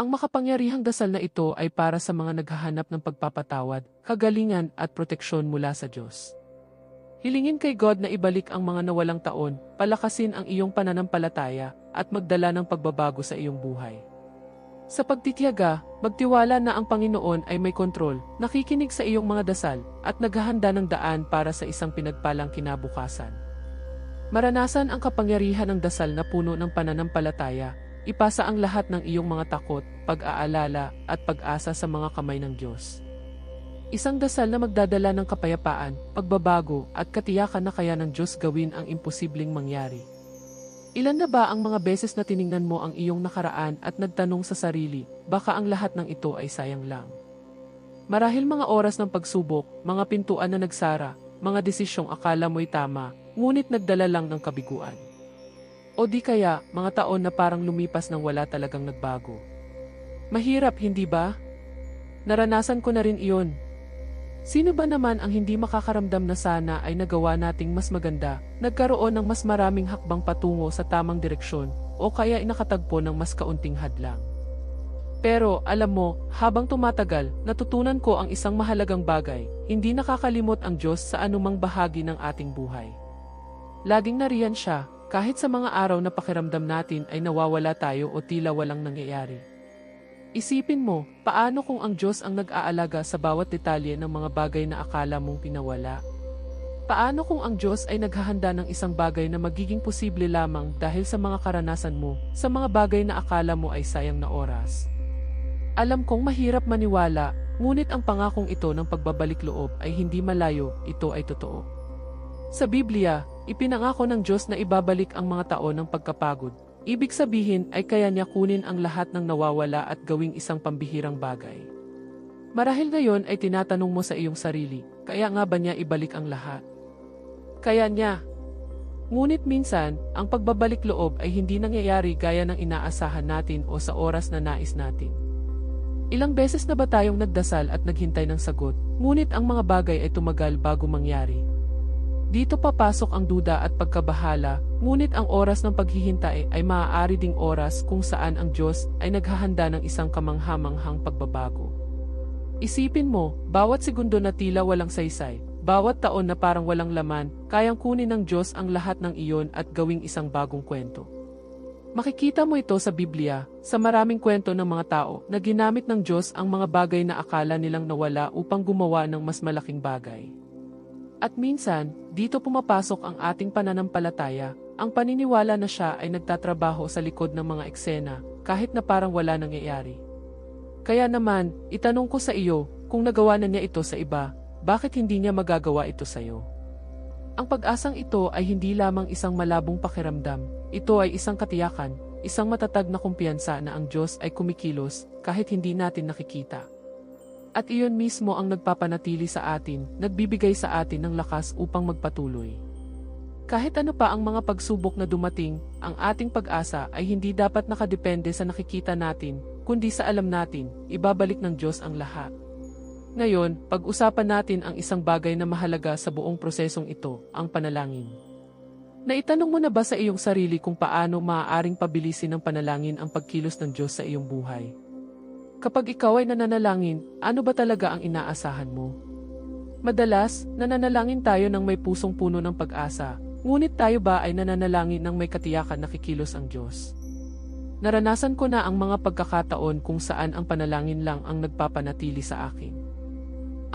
Ang makapangyarihang dasal na ito ay para sa mga naghahanap ng pagpapatawad, kagalingan at proteksyon mula sa Diyos. Hilingin kay God na ibalik ang mga nawalang taon, palakasin ang iyong pananampalataya, at magdala ng pagbabago sa iyong buhay. Sa pagtitiyaga, magtiwala na ang Panginoon ay may kontrol, nakikinig sa iyong mga dasal, at naghahanda ng daan para sa isang pinagpalang kinabukasan. Maranasan ang kapangyarihan ng dasal na puno ng pananampalataya, ipasa ang lahat ng iyong mga takot, pag-aalala, at pag-asa sa mga kamay ng Diyos. Isang dasal na magdadala ng kapayapaan, pagbabago, at katiyakan na kaya ng Diyos gawin ang imposibleng mangyari. Ilan na ba ang mga beses na tiningnan mo ang iyong nakaraan at nagtanong sa sarili, baka ang lahat ng ito ay sayang lang? Marahil mga oras ng pagsubok, mga pintuan na nagsara, mga desisyong akala mo'y tama, ngunit nagdala lang ng kabiguan. O di kaya, mga taon na parang lumipas nang wala talagang nagbago. Mahirap, hindi ba? Naranasan ko na rin iyon, Sino ba naman ang hindi makakaramdam na sana ay nagawa nating mas maganda, nagkaroon ng mas maraming hakbang patungo sa tamang direksyon, o kaya inakatagpo ng mas kaunting hadlang? Pero, alam mo, habang tumatagal, natutunan ko ang isang mahalagang bagay, hindi nakakalimot ang Diyos sa anumang bahagi ng ating buhay. Laging nariyan siya, kahit sa mga araw na pakiramdam natin ay nawawala tayo o tila walang nangyayari. Isipin mo, paano kung ang Diyos ang nag-aalaga sa bawat detalye ng mga bagay na akala mong pinawala? Paano kung ang Diyos ay naghahanda ng isang bagay na magiging posible lamang dahil sa mga karanasan mo, sa mga bagay na akala mo ay sayang na oras? Alam kong mahirap maniwala, ngunit ang pangakong ito ng pagbabalik loob ay hindi malayo, ito ay totoo. Sa Biblia, ipinangako ng Diyos na ibabalik ang mga taon ng pagkapagod, Ibig sabihin ay kaya niya kunin ang lahat ng nawawala at gawing isang pambihirang bagay. Marahil ngayon ay tinatanong mo sa iyong sarili, kaya nga ba niya ibalik ang lahat? Kaya niya. Ngunit minsan, ang pagbabalik loob ay hindi nangyayari gaya ng inaasahan natin o sa oras na nais natin. Ilang beses na ba tayong nagdasal at naghintay ng sagot, ngunit ang mga bagay ay tumagal bago mangyari. Dito papasok ang duda at pagkabahala, ngunit ang oras ng paghihintay ay maaari ding oras kung saan ang Diyos ay naghahanda ng isang kamanghamanghang pagbabago. Isipin mo, bawat segundo na tila walang saysay, bawat taon na parang walang laman, kayang kunin ng Diyos ang lahat ng iyon at gawing isang bagong kwento. Makikita mo ito sa Biblia, sa maraming kwento ng mga tao na ginamit ng Diyos ang mga bagay na akala nilang nawala upang gumawa ng mas malaking bagay. At minsan, dito pumapasok ang ating pananampalataya, ang paniniwala na siya ay nagtatrabaho sa likod ng mga eksena, kahit na parang wala nangyayari. Kaya naman, itanong ko sa iyo, kung nagawa na niya ito sa iba, bakit hindi niya magagawa ito sa iyo? Ang pag-asang ito ay hindi lamang isang malabong pakiramdam, ito ay isang katiyakan, isang matatag na kumpiyansa na ang Diyos ay kumikilos kahit hindi natin nakikita. At iyon mismo ang nagpapanatili sa atin, nagbibigay sa atin ng lakas upang magpatuloy. Kahit ano pa ang mga pagsubok na dumating, ang ating pag-asa ay hindi dapat nakadepende sa nakikita natin, kundi sa alam natin, ibabalik ng Diyos ang lahat. Ngayon, pag-usapan natin ang isang bagay na mahalaga sa buong prosesong ito, ang panalangin. Naitanong mo na ba sa iyong sarili kung paano maaaring pabilisin ng panalangin ang pagkilos ng Diyos sa iyong buhay? Kapag ikaw ay nananalangin, ano ba talaga ang inaasahan mo? Madalas, nananalangin tayo ng may pusong puno ng pag-asa, ngunit tayo ba ay nananalangin ng may katiyakan na kikilos ang Diyos? Naranasan ko na ang mga pagkakataon kung saan ang panalangin lang ang nagpapanatili sa akin.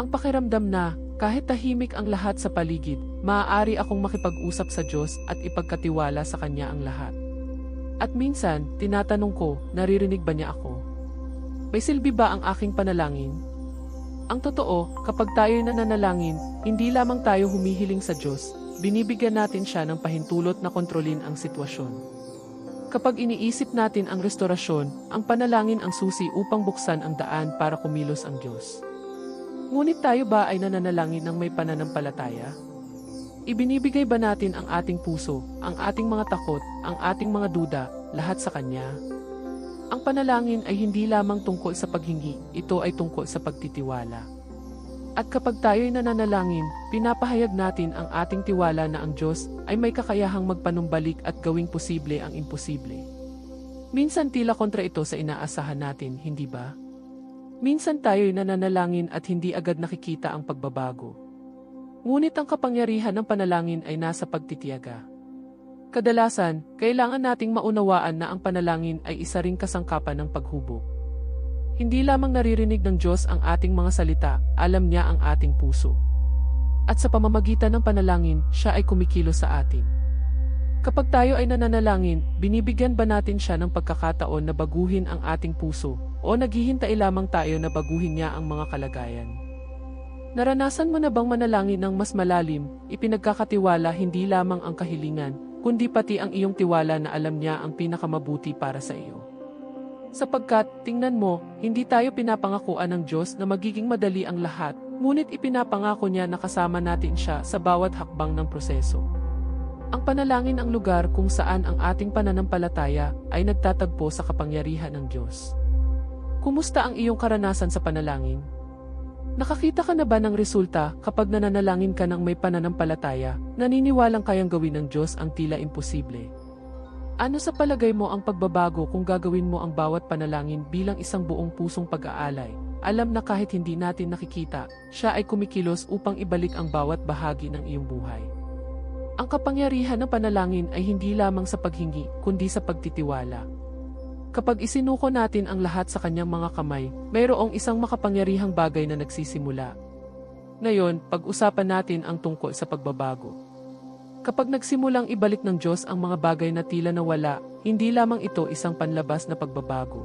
Ang pakiramdam na, kahit tahimik ang lahat sa paligid, maaari akong makipag-usap sa Diyos at ipagkatiwala sa Kanya ang lahat. At minsan, tinatanong ko, naririnig ba niya ako? May silbi ba ang aking panalangin? Ang totoo, kapag tayo'y nananalangin, hindi lamang tayo humihiling sa Diyos, binibigyan natin siya ng pahintulot na kontrolin ang sitwasyon. Kapag iniisip natin ang restorasyon, ang panalangin ang susi upang buksan ang daan para kumilos ang Diyos. Ngunit tayo ba ay nananalangin ng may pananampalataya? Ibinibigay ba natin ang ating puso, ang ating mga takot, ang ating mga duda, lahat sa Kanya? Ang panalangin ay hindi lamang tungkol sa paghingi, ito ay tungkol sa pagtitiwala. At kapag tayo'y nananalangin, pinapahayag natin ang ating tiwala na ang Diyos ay may kakayahang magpanumbalik at gawing posible ang imposible. Minsan tila kontra ito sa inaasahan natin, hindi ba? Minsan tayo'y nananalangin at hindi agad nakikita ang pagbabago. Ngunit ang kapangyarihan ng panalangin ay nasa pagtitiyaga. Kadalasan, kailangan nating maunawaan na ang panalangin ay isa ring kasangkapan ng paghubog. Hindi lamang naririnig ng Diyos ang ating mga salita, alam niya ang ating puso. At sa pamamagitan ng panalangin, siya ay kumikilos sa atin. Kapag tayo ay nananalangin, binibigyan ba natin siya ng pagkakataon na baguhin ang ating puso o naghihintay lamang tayo na baguhin niya ang mga kalagayan? Naranasan mo na bang manalangin ng mas malalim, ipinagkakatiwala hindi lamang ang kahilingan, kundi pati ang iyong tiwala na alam niya ang pinakamabuti para sa iyo? Sapagkat, tingnan mo, hindi tayo pinapangakuan ng Diyos na magiging madali ang lahat, ngunit ipinapangako niya na kasama natin siya sa bawat hakbang ng proseso. Ang panalangin ang lugar kung saan ang ating pananampalataya ay nagtatagpo sa kapangyarihan ng Diyos. Kumusta ang iyong karanasan sa panalangin? Nakakita ka na ba ng resulta kapag nananalangin ka ng may pananampalataya, naniniwalang kayang gawin ng Diyos ang tila imposible? Ano sa palagay mo ang pagbabago kung gagawin mo ang bawat panalangin bilang isang buong pusong pag-aalay? Alam na kahit hindi natin nakikita, siya ay kumikilos upang ibalik ang bawat bahagi ng iyong buhay. Ang kapangyarihan ng panalangin ay hindi lamang sa paghingi, kundi sa pagtitiwala. Kapag isinuko natin ang lahat sa kanyang mga kamay, mayroong isang makapangyarihang bagay na nagsisimula. Ngayon, pag-usapan natin ang tungkol sa pagbabago. Kapag nagsimulang ibalik ng Diyos ang mga bagay na tila nawala, hindi lamang ito isang panlabas na pagbabago.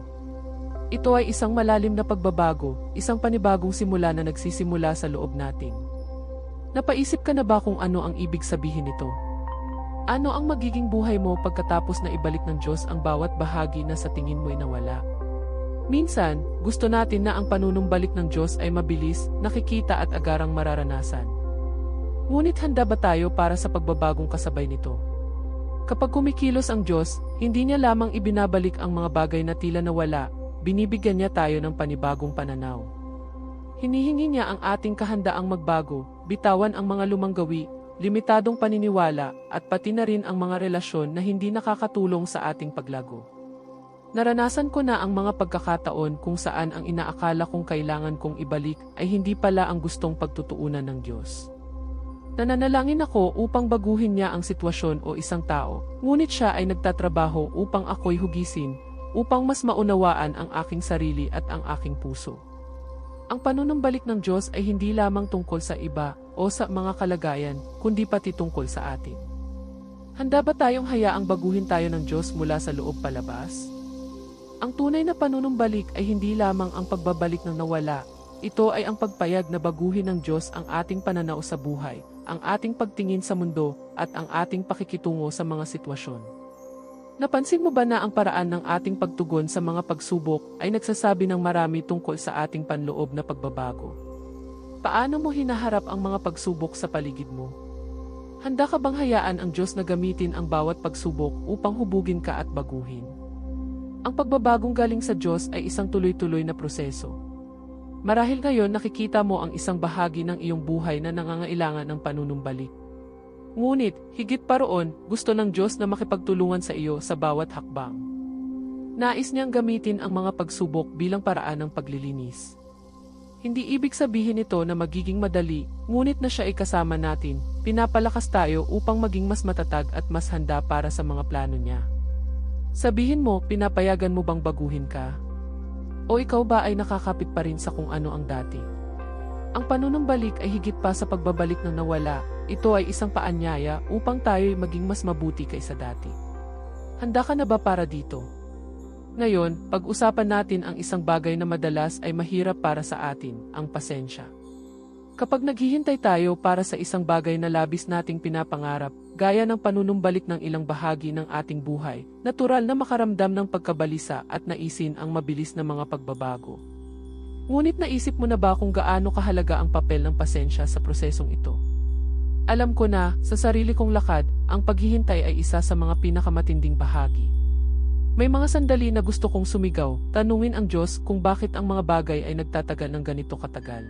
Ito ay isang malalim na pagbabago, isang panibagong simula na nagsisimula sa loob natin. Napaisip ka na ba kung ano ang ibig sabihin nito? Ano ang magiging buhay mo pagkatapos na ibalik ng Diyos ang bawat bahagi na sa tingin mo'y nawala? Minsan, gusto natin na ang panunumbalik ng Diyos ay mabilis, nakikita at agarang mararanasan. Ngunit handa ba tayo para sa pagbabagong kasabay nito? Kapag kumikilos ang Diyos, hindi niya lamang ibinabalik ang mga bagay na tila nawala, binibigyan niya tayo ng panibagong pananaw. Hinihingi niya ang ating kahandaang magbago, bitawan ang mga lumang gawi, limitadong paniniwala, at pati na rin ang mga relasyon na hindi nakakatulong sa ating paglago. Naranasan ko na ang mga pagkakataon kung saan ang inaakala kong kailangan kong ibalik ay hindi pala ang gustong pagtutuunan ng Diyos. Nananalangin ako upang baguhin niya ang sitwasyon o isang tao, ngunit siya ay nagtatrabaho upang ako'y hugisin, upang mas maunawaan ang aking sarili at ang aking puso. Ang panunumbalik ng Diyos ay hindi lamang tungkol sa iba o sa mga kalagayan, kundi pati tungkol sa atin. Handa ba tayong hayaang baguhin tayo ng Diyos mula sa loob palabas? Ang tunay na panunumbalik ay hindi lamang ang pagbabalik ng nawala, ito ay ang pagpayag na baguhin ng Diyos ang ating pananaw sa buhay, ang ating pagtingin sa mundo, at ang ating pakikitungo sa mga sitwasyon. Napansin mo ba na ang paraan ng ating pagtugon sa mga pagsubok ay nagsasabi ng marami tungkol sa ating panloob na pagbabago? Paano mo hinaharap ang mga pagsubok sa paligid mo? Handa ka bang hayaan ang Diyos na gamitin ang bawat pagsubok upang hubugin ka at baguhin? Ang pagbabagong galing sa Diyos ay isang tuloy-tuloy na proseso. Marahil ngayon nakikita mo ang isang bahagi ng iyong buhay na nangangailangan ng panunumbalik. Ngunit, higit pa roon, gusto ng Diyos na makipagtulungan sa iyo sa bawat hakbang. Nais niyang gamitin ang mga pagsubok bilang paraan ng paglilinis. Hindi ibig sabihin nito na magiging madali, ngunit na siya ay kasama natin, pinapalakas tayo upang maging mas matatag at mas handa para sa mga plano niya. Sabihin mo, pinapayagan mo bang baguhin ka? O ikaw ba ay nakakapit pa rin sa kung ano ang dati? Ang panunumbalik ay higit pa sa pagbabalik ng nawala, ito ay isang paanyaya upang tayo'y maging mas mabuti kaysa dati. Handa ka na ba para dito? Ngayon, pag-usapan natin ang isang bagay na madalas ay mahirap para sa atin, ang pasensya. Kapag naghihintay tayo para sa isang bagay na labis nating pinapangarap, gaya ng panunumbalik ng ilang bahagi ng ating buhay, natural na makaramdam ng pagkabalisa at naisin ang mabilis na mga pagbabago. Ngunit naisip mo na ba kung gaano kahalaga ang papel ng pasensya sa prosesong ito? Alam ko na, sa sarili kong lakad, ang paghihintay ay isa sa mga pinakamatinding bahagi. May mga sandali na gusto kong sumigaw, tanungin ang Diyos kung bakit ang mga bagay ay nagtatagal ng ganito katagal.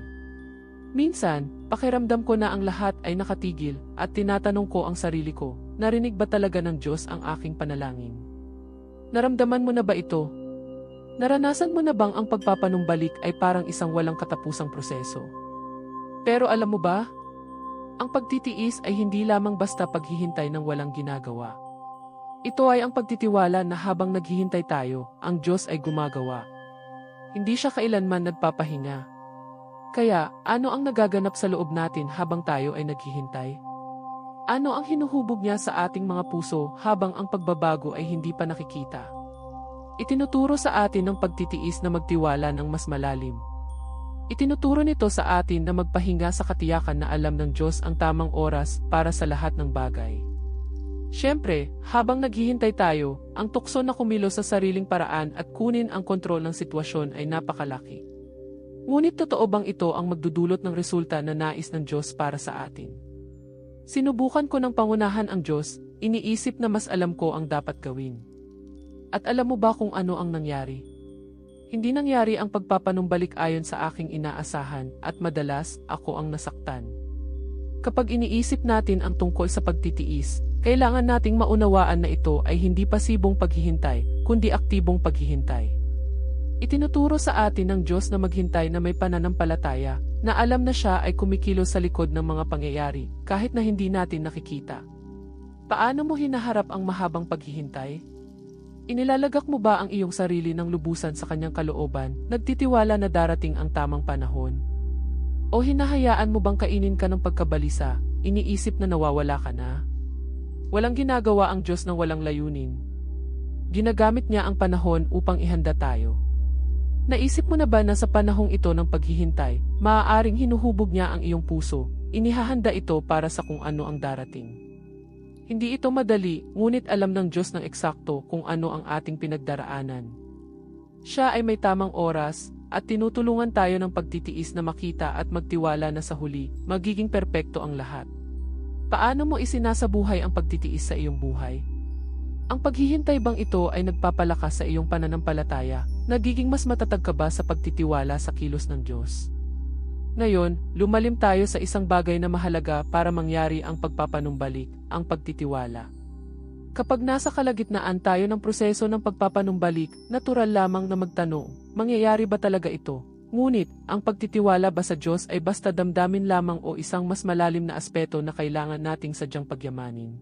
Minsan, pakiramdam ko na ang lahat ay nakatigil at tinatanong ko ang sarili ko, narinig ba talaga ng Diyos ang aking panalangin? Naramdaman mo na ba ito? Naranasan mo na bang ang pagpapanumbalik ay parang isang walang katapusang proseso? Pero alam mo ba? Ang pagtitiis ay hindi lamang basta paghihintay ng walang ginagawa. Ito ay ang pagtitiwala na habang naghihintay tayo, ang Diyos ay gumagawa. Hindi siya kailanman nagpapahinga. Kaya, ano ang nagaganap sa loob natin habang tayo ay naghihintay? Ano ang hinuhubog niya sa ating mga puso habang ang pagbabago ay hindi pa nakikita? Itinuturo sa atin ng pagtitiis na magtiwala ng mas malalim. Itinuturo nito sa atin na magpahinga sa katiyakan na alam ng Diyos ang tamang oras para sa lahat ng bagay. Siyempre, habang naghihintay tayo, ang tukso na kumilos sa sariling paraan at kunin ang kontrol ng sitwasyon ay napakalaki. Ngunit totoo bang ito ang magdudulot ng resulta na nais ng Diyos para sa atin? Sinubukan ko ng pangunahan ang Diyos, iniisip na mas alam ko ang dapat gawin. At alam mo ba kung ano ang nangyari? Hindi nangyari ang pagpapanumbalik ayon sa aking inaasahan at madalas ako ang nasaktan. Kapag iniisip natin ang tungkol sa pagtitiis, kailangan nating maunawaan na ito ay hindi pasibong paghihintay, kundi aktibong paghihintay. Itinuturo sa atin ng Diyos na maghintay na may pananampalataya, na alam na siya ay kumikilos sa likod ng mga pangyayari, kahit na hindi natin nakikita. Paano mo hinaharap ang mahabang paghihintay? Inilalagak mo ba ang iyong sarili ng lubusan sa kanyang kalooban, nagtitiwala na darating ang tamang panahon? O hinahayaan mo bang kainin ka ng pagkabalisa, iniisip na nawawala ka na? Walang ginagawa ang Diyos ng walang layunin. Ginagamit niya ang panahon upang ihanda tayo. Naisip mo na ba na sa panahong ito ng paghihintay, maaaring hinuhubog niya ang iyong puso, inihahanda ito para sa kung ano ang darating. Hindi ito madali, ngunit alam ng Diyos ng eksakto kung ano ang ating pinagdaraanan. Siya ay may tamang oras, at tinutulungan tayo ng pagtitiis na makita at magtiwala na sa huli, magiging perpekto ang lahat. Paano mo isinasabuhay ang pagtitiis sa iyong buhay? Ang paghihintay bang ito ay nagpapalakas sa iyong pananampalataya, Nagiging mas matatag ka ba sa pagtitiwala sa kilos ng Diyos? Ngayon, lumalim tayo sa isang bagay na mahalaga para mangyari ang pagpapanumbalik, ang pagtitiwala. Kapag nasa kalagitnaan tayo ng proseso ng pagpapanumbalik, natural lamang na magtanong, mangyayari ba talaga ito? Ngunit, ang pagtitiwala ba sa Diyos ay basta damdamin lamang o isang mas malalim na aspeto na kailangan nating sadyang pagyamanin?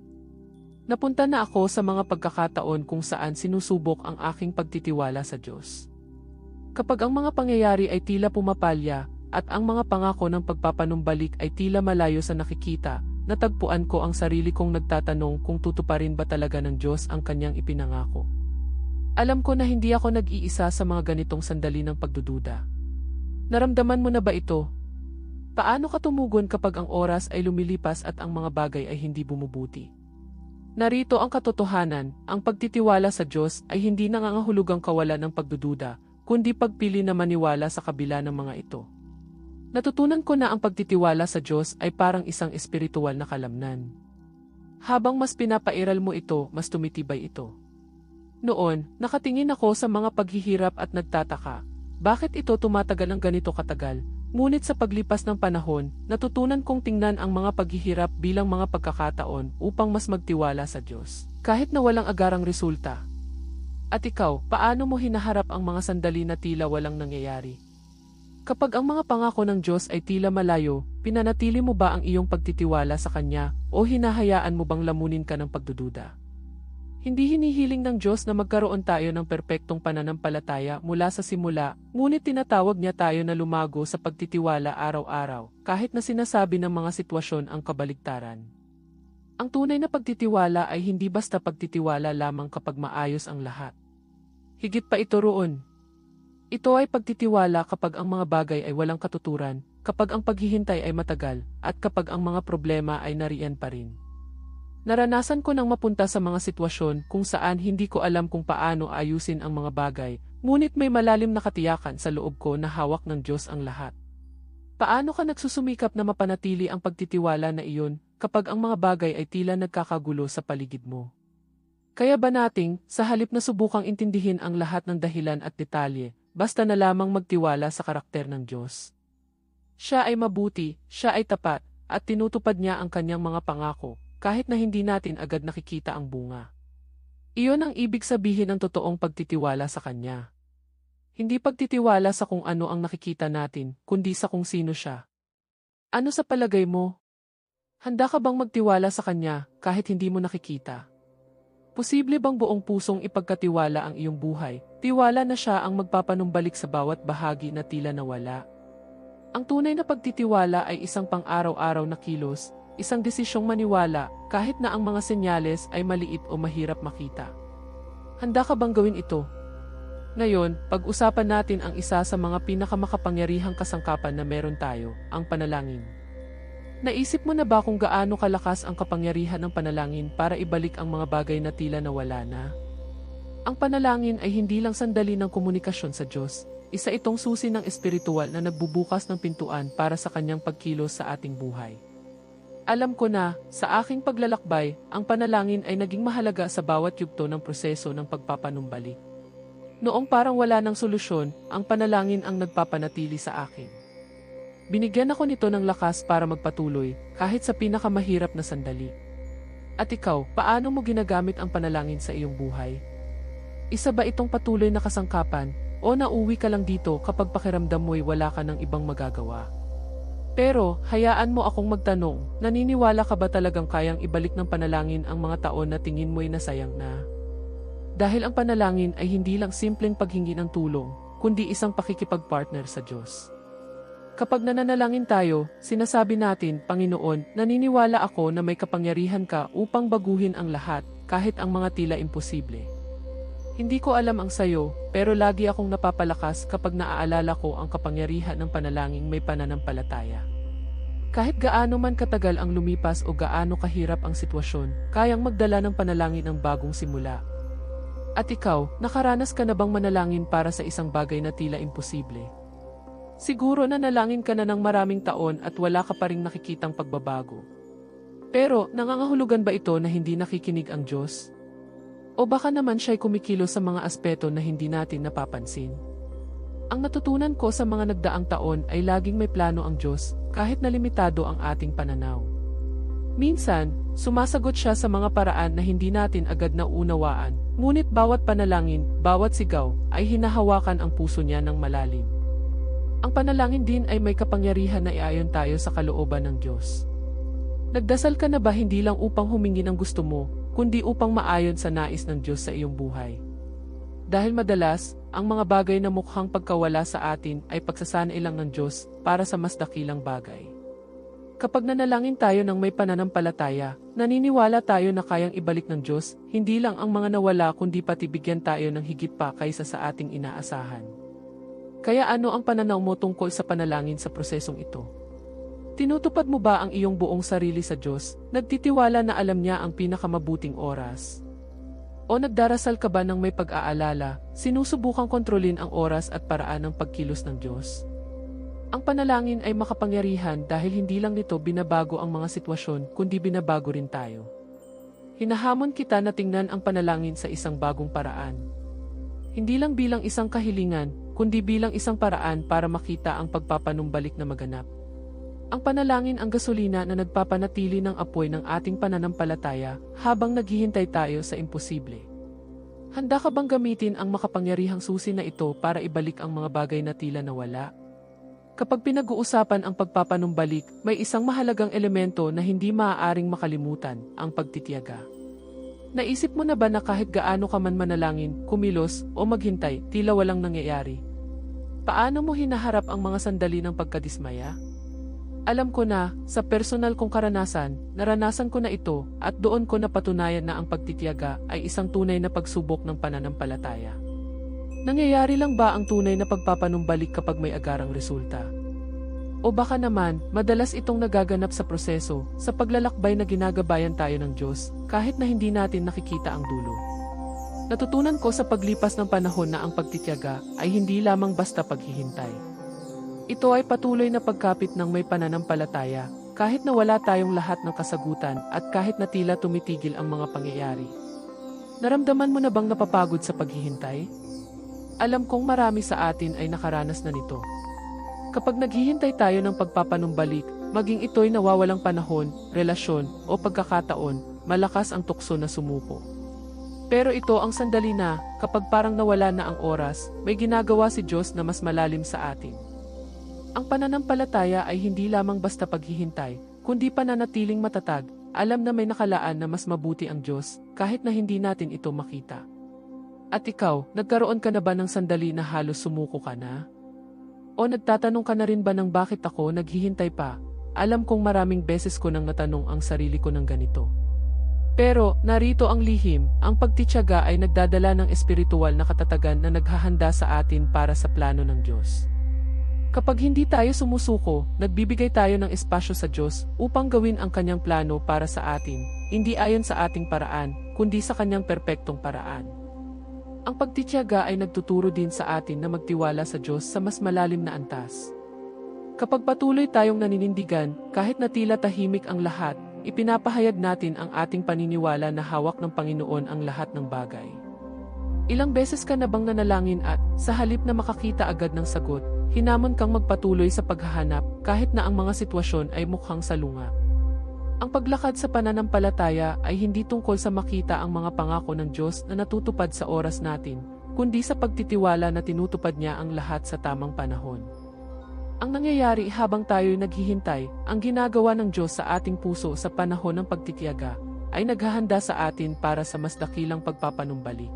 Napunta na ako sa mga pagkakataon kung saan sinusubok ang aking pagtitiwala sa Diyos. Kapag ang mga pangyayari ay tila pumapalya, at ang mga pangako ng pagpapanumbalik ay tila malayo sa nakikita, natagpuan ko ang sarili kong nagtatanong kung tutuparin ba talaga ng Diyos ang kanyang ipinangako. Alam ko na hindi ako nag-iisa sa mga ganitong sandali ng pagdududa. Naramdaman mo na ba ito? Paano ka tumugon kapag ang oras ay lumilipas at ang mga bagay ay hindi bumubuti? Narito ang katotohanan, ang pagtitiwala sa Diyos ay hindi nangangahulugang kawalan ng pagdududa, kundi pagpili na maniwala sa kabila ng mga ito. Natutunan ko na ang pagtitiwala sa Diyos ay parang isang espiritual na kalamnan. Habang mas pinapairal mo ito, mas tumitibay ito. Noon, nakatingin ako sa mga paghihirap at nagtataka, bakit ito tumatagal ng ganito katagal, Ngunit sa paglipas ng panahon, natutunan kong tingnan ang mga paghihirap bilang mga pagkakataon upang mas magtiwala sa Diyos, kahit na walang agarang resulta. At ikaw, paano mo hinaharap ang mga sandali na tila walang nangyayari? Kapag ang mga pangako ng Diyos ay tila malayo, pinanatili mo ba ang iyong pagtitiwala sa Kanya o hinahayaan mo bang lamunin ka ng pagdududa? Hindi hinihiling ng Diyos na magkaroon tayo ng perpektong pananampalataya mula sa simula, ngunit tinatawag niya tayo na lumago sa pagtitiwala araw-araw, kahit na sinasabi ng mga sitwasyon ang kabaligtaran. Ang tunay na pagtitiwala ay hindi basta pagtitiwala lamang kapag maayos ang lahat. Higit pa ito roon. Ito ay pagtitiwala kapag ang mga bagay ay walang katuturan, kapag ang paghihintay ay matagal, at kapag ang mga problema ay nariyan pa rin. Naranasan ko nang mapunta sa mga sitwasyon kung saan hindi ko alam kung paano ayusin ang mga bagay, ngunit may malalim na katiyakan sa loob ko na hawak ng Diyos ang lahat. Paano ka nagsusumikap na mapanatili ang pagtitiwala na iyon kapag ang mga bagay ay tila nagkakagulo sa paligid mo? Kaya ba nating, sa halip na subukang intindihin ang lahat ng dahilan at detalye, basta na lamang magtiwala sa karakter ng Diyos? Siya ay mabuti, siya ay tapat, at tinutupad niya ang kanyang mga pangako, kahit na hindi natin agad nakikita ang bunga. Iyon ang ibig sabihin ng totoong pagtitiwala sa Kanya. Hindi pagtitiwala sa kung ano ang nakikita natin, kundi sa kung sino siya. Ano sa palagay mo? Handa ka bang magtiwala sa Kanya kahit hindi mo nakikita? Posible bang buong pusong ipagkatiwala ang iyong buhay? Tiwala na siya ang magpapanumbalik sa bawat bahagi na tila nawala. Ang tunay na pagtitiwala ay isang pang-araw-araw na kilos, isang desisyong maniwala kahit na ang mga senyales ay maliit o mahirap makita. Handa ka bang gawin ito? Ngayon, pag-usapan natin ang isa sa mga pinakamakapangyarihang kasangkapan na meron tayo, ang panalangin. Naisip mo na ba kung gaano kalakas ang kapangyarihan ng panalangin para ibalik ang mga bagay na tila nawala na? Ang panalangin ay hindi lang sandali ng komunikasyon sa Diyos, isa itong susi ng espiritual na nagbubukas ng pintuan para sa kanyang pagkilos sa ating buhay. Alam ko na, sa aking paglalakbay, ang panalangin ay naging mahalaga sa bawat yugto ng proseso ng pagpapanumbalik. Noong parang wala ng solusyon, ang panalangin ang nagpapanatili sa akin. Binigyan ako nito ng lakas para magpatuloy, kahit sa pinakamahirap na sandali. At ikaw, paano mo ginagamit ang panalangin sa iyong buhay? Isa ba itong patuloy na kasangkapan, o nauwi ka lang dito kapag pakiramdam mo'y wala ka ng ibang magagawa? Pero, hayaan mo akong magtanong, naniniwala ka ba talagang kayang ibalik ng panalangin ang mga taon na tingin mo'y nasayang na? Dahil ang panalangin ay hindi lang simpleng paghingi ng tulong, kundi isang pakikipagpartner sa Diyos. Kapag nananalangin tayo, sinasabi natin, Panginoon, naniniwala ako na may kapangyarihan ka upang baguhin ang lahat, kahit ang mga tila imposible. Hindi ko alam ang sayo, pero lagi akong napapalakas kapag naaalala ko ang kapangyarihan ng panalangin may pananampalataya. Kahit gaano man katagal ang lumipas o gaano kahirap ang sitwasyon, kayang magdala ng panalangin ng bagong simula. At ikaw, nakaranas ka na bang manalangin para sa isang bagay na tila imposible? Siguro na nalangin ka na ng maraming taon at wala ka pa rin nakikitang pagbabago. Pero, nangangahulugan ba ito na hindi nakikinig ang Diyos? O baka naman siya'y kumikilo sa mga aspeto na hindi natin napapansin? Ang natutunan ko sa mga nagdaang taon ay laging may plano ang Diyos, kahit na limitado ang ating pananaw. Minsan, sumasagot siya sa mga paraan na hindi natin agad naunawaan, ngunit bawat panalangin, bawat sigaw, ay hinahawakan ang puso niya ng malalim. Ang panalangin din ay may kapangyarihan na iayon tayo sa kalooban ng Diyos. Nagdasal ka na ba hindi lang upang humingi ng gusto mo, kundi upang maayon sa nais ng Diyos sa iyong buhay? Dahil madalas, ang mga bagay na mukhang pagkawala sa atin ay pagsasanay lang ng Diyos para sa mas dakilang bagay. Kapag nanalangin tayo ng may pananampalataya, naniniwala tayo na kayang ibalik ng Diyos, hindi lang ang mga nawala kundi pati bigyan tayo ng higit pa kaysa sa ating inaasahan. Kaya ano ang pananaw mo tungkol sa panalangin sa prosesong ito? Tinutupad mo ba ang iyong buong sarili sa Diyos, nagtitiwala na alam niya ang pinakamabuting oras? O nagdarasal ka ba ng may pag-aalala, sinusubukang kontrolin ang oras at paraan ng pagkilos ng Diyos? Ang panalangin ay makapangyarihan dahil hindi lang nito binabago ang mga sitwasyon kundi binabago rin tayo. Hinahamon kita na tingnan ang panalangin sa isang bagong paraan. Hindi lang bilang isang kahilingan, kundi bilang isang paraan para makita ang pagpapanumbalik na maganap. Ang panalangin ang gasolina na nagpapanatili ng apoy ng ating pananampalataya habang naghihintay tayo sa imposible. Handa ka bang gamitin ang makapangyarihang susi na ito para ibalik ang mga bagay na tila nawala? Kapag pinag-uusapan ang pagpapanumbalik, may isang mahalagang elemento na hindi maaaring makalimutan, ang pagtitiyaga. Naisip mo na ba na kahit gaano ka man manalangin, kumilos, o maghintay, tila walang nangyayari? Paano mo hinaharap ang mga sandali ng pagkadismaya? Alam ko na, sa personal kong karanasan, naranasan ko na ito at doon ko napatunayan na ang pagtitiyaga ay isang tunay na pagsubok ng pananampalataya. Nangyayari lang ba ang tunay na pagpapanumbalik kapag may agarang resulta? O baka naman, madalas itong nagaganap sa proseso, sa paglalakbay na ginagabayan tayo ng Diyos, kahit na hindi natin nakikita ang dulo. Natutunan ko sa paglipas ng panahon na ang pagtitiyaga ay hindi lamang basta paghihintay. Ito ay patuloy na pagkapit ng may pananampalataya, kahit na wala tayong lahat ng kasagutan at kahit na tila tumitigil ang mga pangyayari. Naramdaman mo na bang napapagod sa paghihintay? Alam kong marami sa atin ay nakaranas na nito. Kapag naghihintay tayo ng pagpapanumbalik, maging ito'y nawawalang panahon, relasyon, o pagkakataon, malakas ang tukso na sumuko. Pero ito ang sandali na, kapag parang nawala na ang oras, may ginagawa si Diyos na mas malalim sa atin. Ang pananampalataya ay hindi lamang basta paghihintay, kundi pananatiling matatag, alam na may nakalaan na mas mabuti ang Diyos, kahit na hindi natin ito makita. At ikaw, nagkaroon ka na ba ng sandali na halos sumuko ka na? O nagtatanong ka na rin ba ng bakit ako naghihintay pa? Alam kong maraming beses ko nang natanong ang sarili ko ng ganito. Pero, narito ang lihim, ang pagtityaga ay nagdadala ng espiritual na katatagan na naghahanda sa atin para sa plano ng Diyos. Kapag hindi tayo sumusuko, nagbibigay tayo ng espasyo sa Diyos upang gawin ang kanyang plano para sa atin, hindi ayon sa ating paraan, kundi sa kanyang perpektong paraan. Ang pagtityaga ay nagtuturo din sa atin na magtiwala sa Diyos sa mas malalim na antas. Kapag patuloy tayong naninindigan, kahit na tila tahimik ang lahat, ipinapahayag natin ang ating paniniwala na hawak ng Panginoon ang lahat ng bagay. Ilang beses ka na bang nanalangin at, sa halip na makakita agad ng sagot, hinamon kang magpatuloy sa paghahanap kahit na ang mga sitwasyon ay mukhang salunga. Ang paglakad sa pananampalataya ay hindi tungkol sa makita ang mga pangako ng Diyos na natutupad sa oras natin, kundi sa pagtitiwala na tinutupad niya ang lahat sa tamang panahon. Ang nangyayari habang tayo'y naghihintay, ang ginagawa ng Diyos sa ating puso sa panahon ng pagtitiyaga, ay naghahanda sa atin para sa mas dakilang pagpapanumbalik.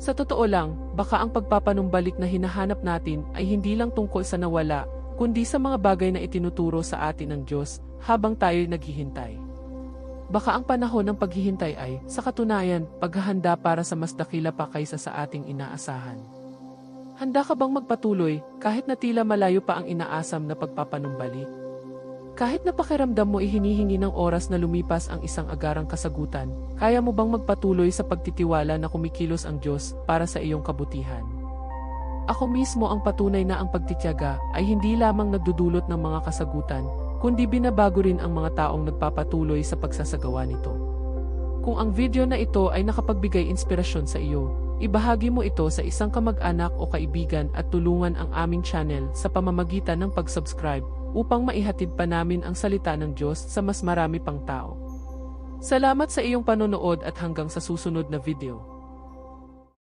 Sa totoo lang, baka ang pagpapanumbalik na hinahanap natin ay hindi lang tungkol sa nawala, kundi sa mga bagay na itinuturo sa atin ng Diyos habang tayo'y naghihintay. Baka ang panahon ng paghihintay ay, sa katunayan, paghahanda para sa mas dakila pa kaysa sa ating inaasahan. Handa ka bang magpatuloy kahit na tila malayo pa ang inaasam na pagpapanumbalik? Kahit na pakiramdam mo ihinihingi ng oras na lumipas ang isang agarang kasagutan, kaya mo bang magpatuloy sa pagtitiwala na kumikilos ang Diyos para sa iyong kabutihan? Ako mismo ang patunay na ang pagtityaga ay hindi lamang nagdudulot ng mga kasagutan, kundi binabago rin ang mga taong nagpapatuloy sa pagsasagawa nito. Kung ang video na ito ay nakapagbigay inspirasyon sa iyo, Ibahagi mo ito sa isang kamag-anak o kaibigan at tulungan ang aming channel sa pamamagitan ng pag-subscribe upang maihatid pa namin ang salita ng Diyos sa mas marami pang tao. Salamat sa iyong panonood at hanggang sa susunod na video.